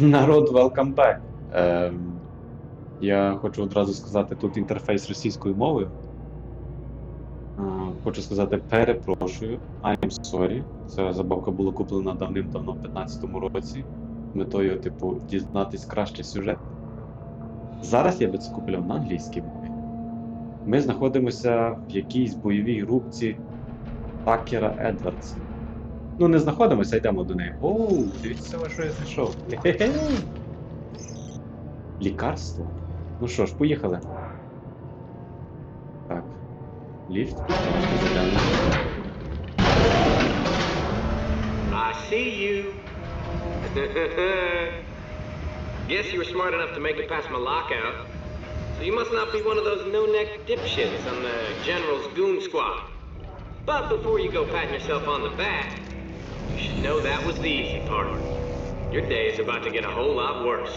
Народ, welcome back. Ем, я хочу одразу сказати тут інтерфейс російською мовою. Е, хочу сказати перепрошую, I'm sorry. Ця забавка була куплена давним-давно в 15-му році. Метою, типу, дізнатись краще сюжет. Зараз я би це купляв на англійській мові. Ми знаходимося в якійсь бойовій рубці Такера Едвардса. Ну, не знаходимося, йдемо до неї. Оу, дивіться, що я знайшов. Лікарство. Ну що ж, поїхали. Так. Ліфт. I see you. Guess you were smart enough to make it past my lockout. So you must not be one of those no-neck dipshits on the General's goon squad. But before you go patting yourself on the back, you should know that was the easy part. Your day is about to get a whole lot worse.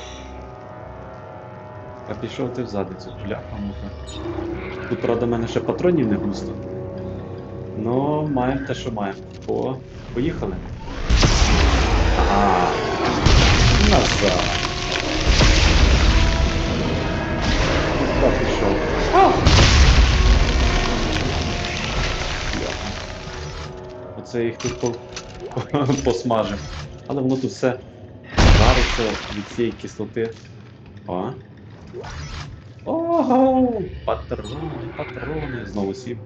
А пішов ти в задницю, бляха муха. Тут, правда, в мене ще патронів не густо. Ну, маємо те, що маємо. О, поїхали. Ага. Назад. Куди пішов? Оце їх тут по... посмажив. Але воно тут все жариться від цієї кислоти. О. Ого! Патрони, патрони. Знову сім.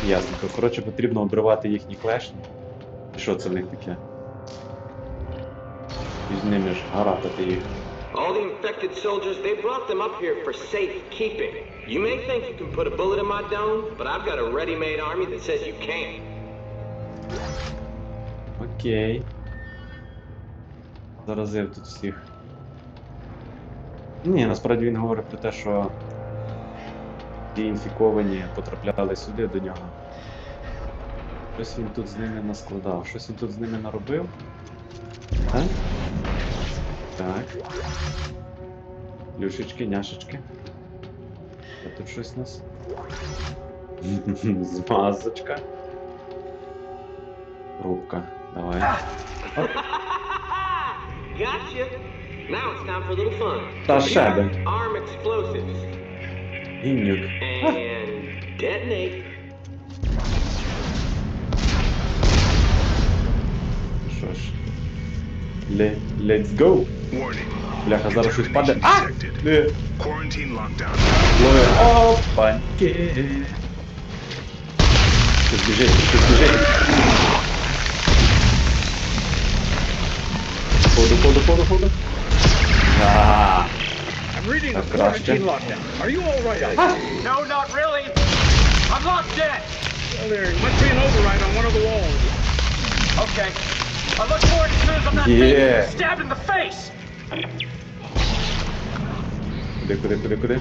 Ясненько. Коротше, потрібно обривати їхні клешні. І що це в них таке? І з ними ж гаратати їх. All the infected soldiers, they brought them up here for safekeeping. You may think you can put a bullet in my dome, but I've got a ready-made army that says you can't. Окей. Заразив тут всіх. Ні, насправді він говорить про те, що ті інфіковані потрапляли сюди до нього. Щось він тут з ними наскладав, щось він тут з ними наробив. Так? Так. Люшечки, няшечки. А тут щось у нас. Змазочка. Little fun. Та ще би. Arm explosives Гімнюк. and detonate. Що ж. Ле, let's go. Warning. Бляха, зараз щось паде. Infection А! detected. Не. Quarantine lockdown. Лови. Опаньки. Щось біжить, щось біжить. Folder, folder, folder, folder. Ah. I'm reading the quarantine lockdown. Are you alright, ah. No, not really. I'm locked in. Well, there must be an override on one of the walls. Okay. I look forward it as soon as I'm not yeah. stabbed in the face. Cadê, cadê, cadê, cadê?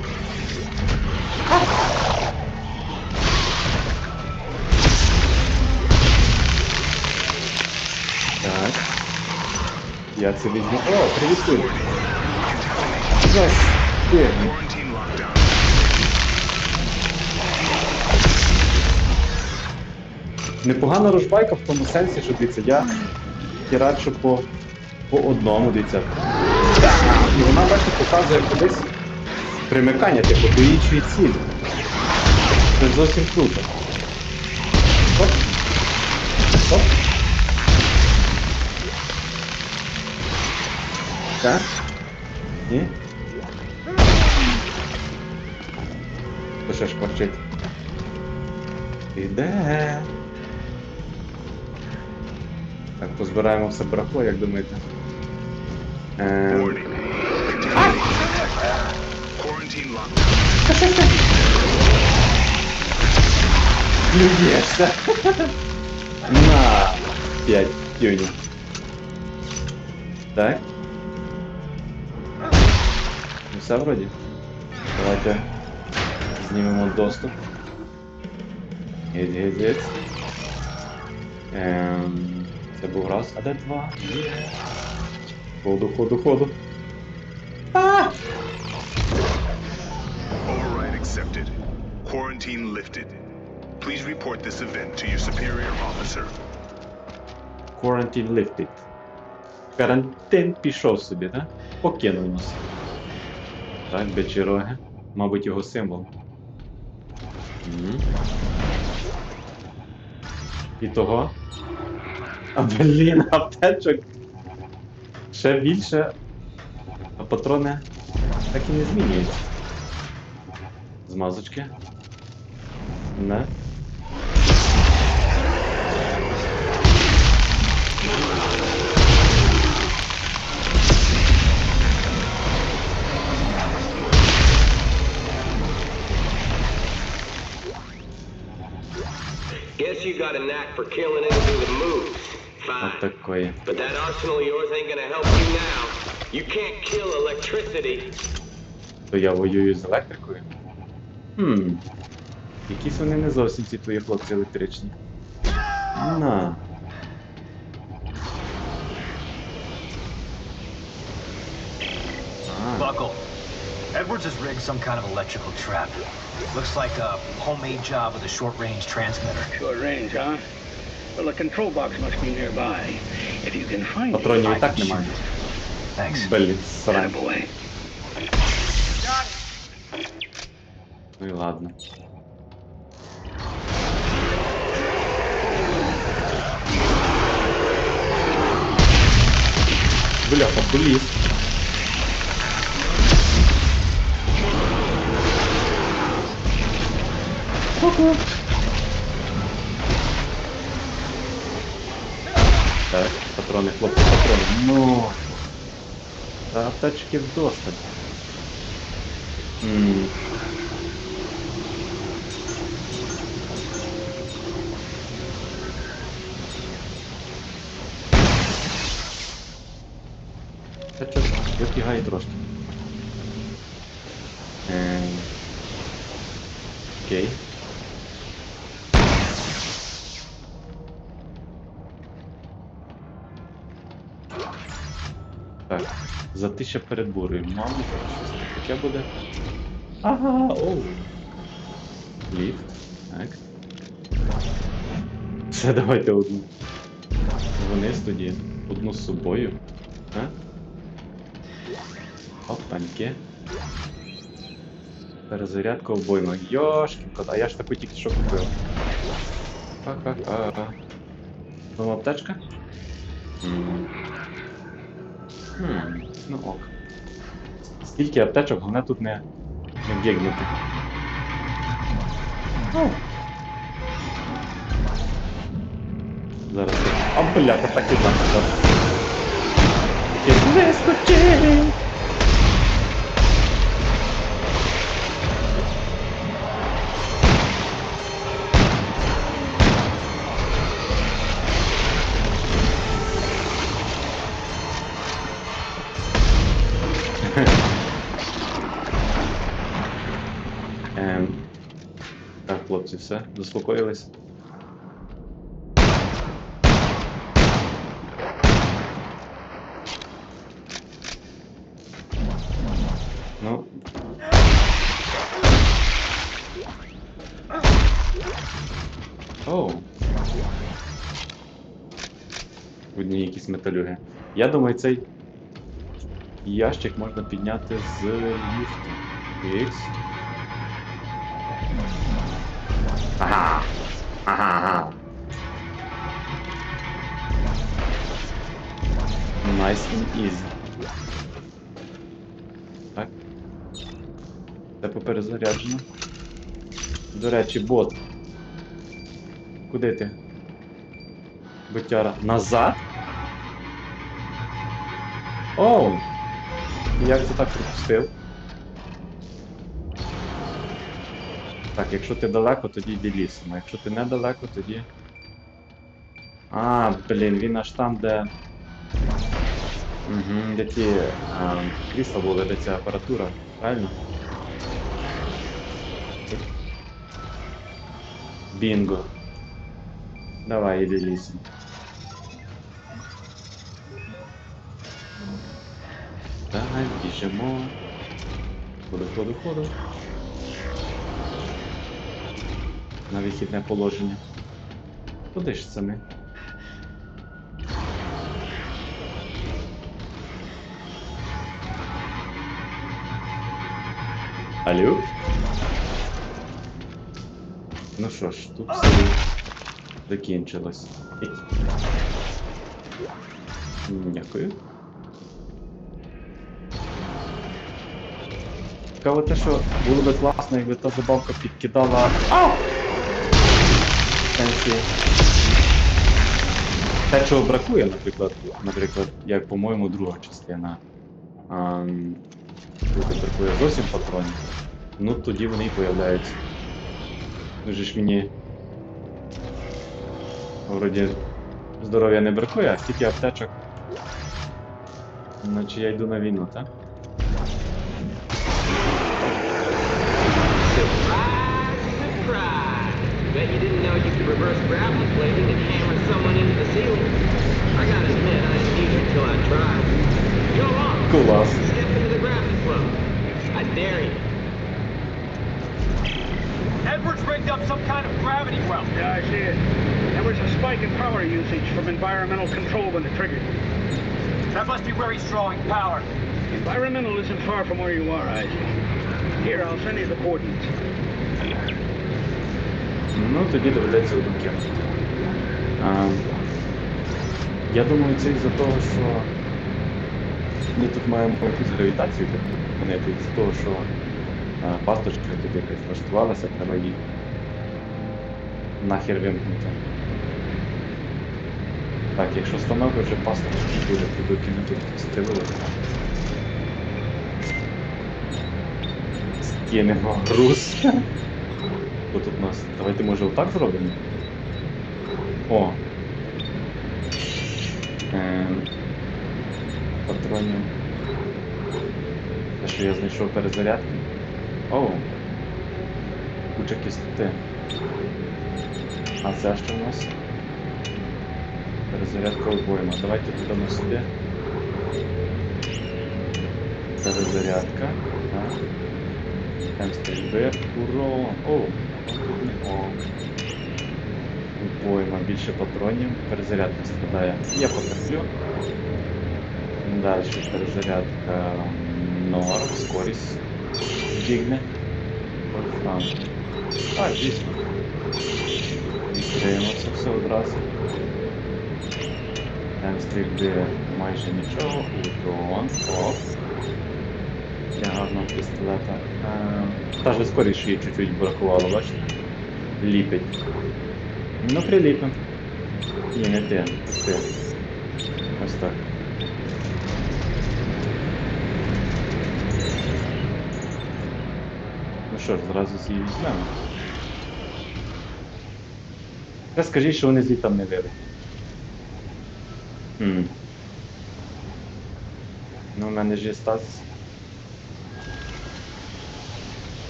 Tá. Я це візьму. О, привіт, Куль. Ти. Непогана розбайка в тому сенсі, що дивіться, я хірач, по, по одному, дивіться. І вона бачите, показує кудись примикання, типу, до іншої цілі. Це зовсім круто. Оп. Оп. Так? Ні? То ще шкварчить. Іде. Так, позбираємо все брахло, як думаєте? Ем. Плюєшся. На 5 тюнів. Так. Ну все вроді. Давайте знімемо доступ. Геть, геть, геть. Ем, це був раз, а де два? Є. Ходу, ходу, ходу. А! Override accepted. Quarantine lifted. Please report this event to your superior officer. Quarantine lifted. Карантин пішов собі, так? Покинув нас. Так, Бечероги. Мабуть, його символ. І того. А блін, аптечок. Ще більше. А патрони так і не змінюються. Змазочки. Не. for killing anything that moves. Fine. От такої. But that arsenal of yours ain't gonna help you now. You can't kill electricity. То я воюю з електрикою. Хм. Якісь вони не зовсім ці твої хлопці електричні. На. А, Buckle. Edwards has rigged some kind of electrical trap. Looks like a homemade job with a short-range transmitter. Short range, huh? Well, the control box must be nearby. If you can find it. патронів і I так can немає. shoot. Thanks. Блін, срань. Attaboy. Ну і ладно. Бляха, поліз. Ку-ку. Так, патрони, хлопці, патрони. Ну. Та аптечки вдосталь. Ммм. Та чого, вибігає трошки. Ем... Окей. Так, затища перед бурею. Мабуть, щось таке буде. Ага, оу. Ліфт. Так. Все, давайте одну. Вниз тоді. Одну з собою. А? Опаньки. Перезарядка обойма. Йошки, а я ж таку тільки що купив. Ха-ха-ха. Там аптечка? М. Хм, ну ок. Скільки аптечок, головне тут не, не бігнути. Зараз. А бляха, так і знати зараз. Заспокоїлись. Ну. Оу. Одні якісь металюги. Я думаю, цей ящик можна підняти з ліфту. Ікс. Ага. Ага, ага. Nice and easy. Так. Це поперезаряджено. До речі, бот. Куди ти? Бутяра. Назад? Оу! Як це так пропустив? Так, якщо ти далеко, тоді йди лісом, а якщо ти недалеко, тоді. А, блін, він аж там, де. Угу, де ті а, крісла були, де ця апаратура, правильно? Бінго. Давай, іди лісом. Давай, біжимо. Ходу, ходу, ходу на вихідне положення. Куди ж це ми? Алло? Ну що ж, тут все закінчилось. Дякую. Цікаво те, що було би класно, якби та забавка підкидала. а Сенсі. Те, чого бракує, наприклад, наприклад, як, по-моєму, друга частина. Тут бракує зовсім патронів. Ну тоді вони і появляються. Дуже ж мені. Вроді здоров'я не бракує, а стільки аптечок. Наче я йду на війну, так? bet you didn't know you could reverse gravity plating and hammer someone into the ceiling. I gotta admit, I didn't until I tried. Go on. Cool off. Step into the gravity flow. I dare you. Edwards rigged up some kind of gravity well. Yeah, I see it. There was a spike in power usage from environmental control when it triggered. That must be where he's drawing power. Environmental isn't far from where you are, Isaac. Here, I'll send you the coordinates. Ну, тоді доведеться одну кинути. Я думаю, це із-за того, що ми тут маємо якусь гравітацію планети, із-за того, що пасточка тут якась влаштувалася, треба її нахер вимкнути. Так, якщо встановлю вже пасточку буде, ми тут стрілили. Скинемо груз. Що тут у нас? Давайте може отак зробимо. О. Ем... Патронів. Те, що я знайшов перезарядки. Оу. Куча кислоти. А це що в нас? Перезарядка обойма. Давайте додамо сюди. Перезарядка. Там стрільби. Урон! О! Не більше патронів. Перезарядка страдає. Я потерплю. Далі перезарядка норм, скорість дігне. А, дійсно. Відкриємо це все одразу. Там стрільби майже нічого. Урон. Оп. Для гарного пістолета. Е, Та ж скоріше її чуть-чуть бракувало, бачите? Ліпить. Ну, приліпим. Ні, не ти, ти. Ось так. Ну що ж, зразу її візьмемо. Та скажіть, що вони звідти не вийдуть. Хм. Ну, у мене ж є стас.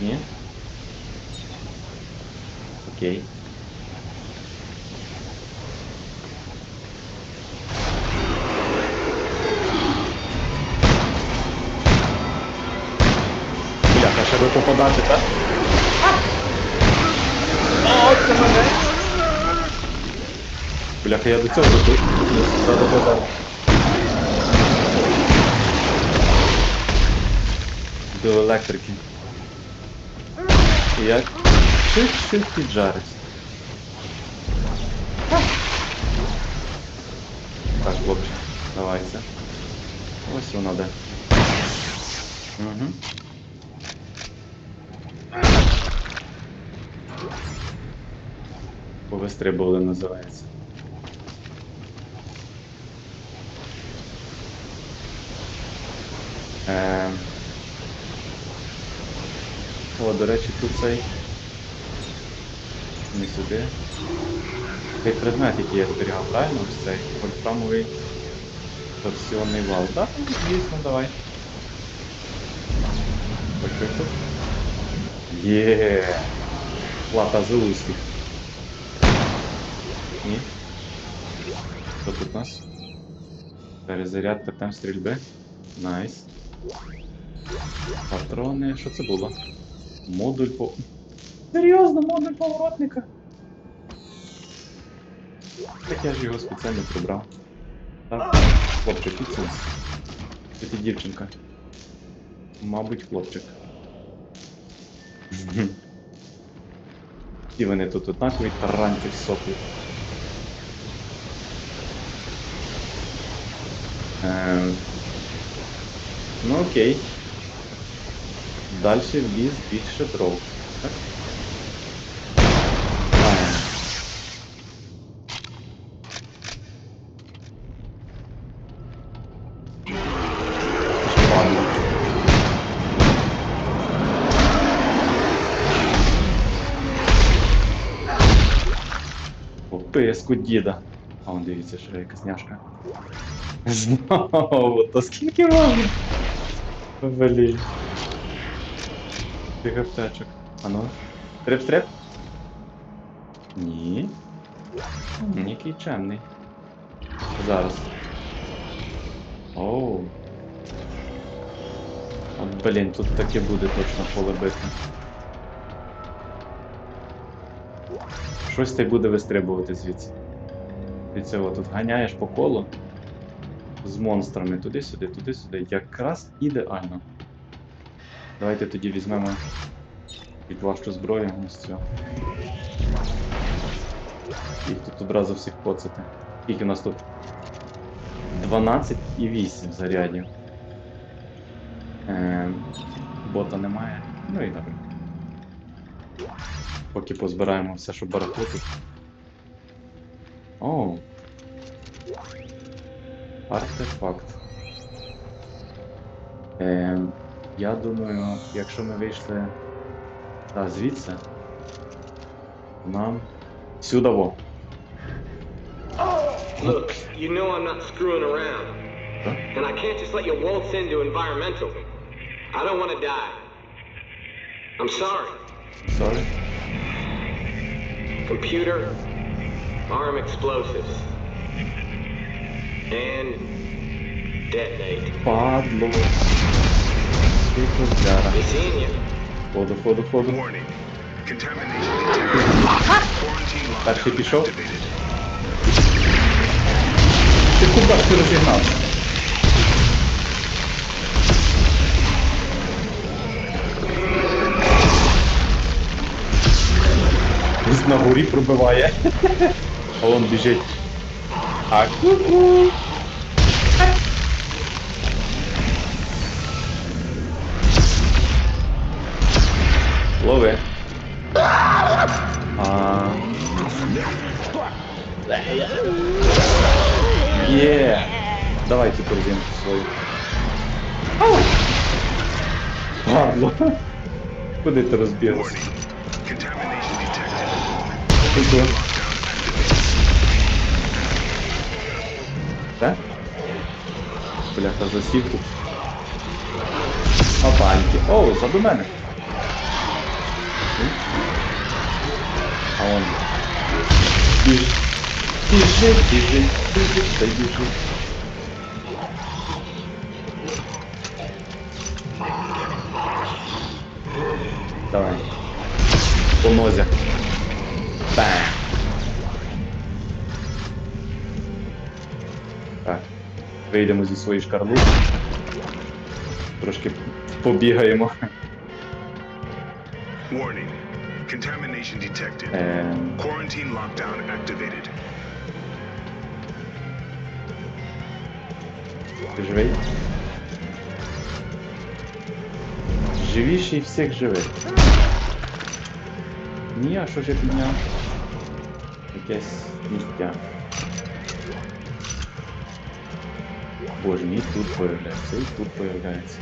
Ні? Окей. Бляха, ще ви попадати, так? О, це мене! Бляха, я до цього. Да-да-да-да. До електрики. Як піджарить. Так, хлопчик, давайте. Ось воно де. Угу. Повистрибували називається. Е... О, до речі, тут цей. Не сюди. Цей предмет, який я зберігав, правильно? Ось цей вольфрамовий торсіонний вал. Так, ну, звісно, давай. Так, так. Є. Плата за успіх. Ні. Що тут у нас? Перезарядка там стрільби. Найс. Патрони. Що це було? Модуль по. Серйозно, модуль поворотника. Так я ж його спеціально прибрав. Так, хлопчик, підсунься. Це ти дівчинка. Мабуть, хлопчик. І вони тут однакові таранки соплять. Ем, ну окей. Далі в ліс більше дров. Так? А, діда. А он дивіться, що якась няшка. Знову, то скільки можна? Блін. Тих аптечок. А ну. Трип-трип? Ні. М, Який чемний. Зараз. Оу. От, блін, тут таке буде точно поле битви. Щось й буде вистрибувати звідси. Від цього тут ганяєш по колу з монстрами туди-сюди, туди-сюди. Якраз ідеально. Давайте тоді візьмемо під вашу зброю ось цю. Їх тут одразу всіх поцити. Скільки у нас тут? 12 і 8 зарядів. Е, бота немає. Ну і добре. Поки позбираємо все, що барахло тут. Оу. Артефакт. Е, я думаю, якщо ми вийшли та, звідси, нам сюди во. Look, you know I'm not screwing around. Huh? And I can't just let you waltz into environmental. I don't want to die. I'm sorry. Sorry. Computer, arm explosives. And detonate. Падло. You. Ходу, ходу, ходу. Перший пішов. Ти куди ж ти розігнався? Десь на горі. А он біжить. А ку-ку. Лови. А... Є! Давай цю корзинку свою. Ладно. Ти що? Lockdown activated. Так? Бляха, засів тут. Опаньки. О, заду мене. А он. Біж. Біжи, біжи, біжи, та й біжи. Давай. По нозі. Бам. Так. Вийдемо зі своєї шкарлупи. Трошки побігаємо. Warning. Contamination detected. Ем, Quarantine lockdown activated. ти живий? Живіший всіх живих. Ні, а що ж я підняв? Якесь місця. Боже мій тут появляється, і тут появляється.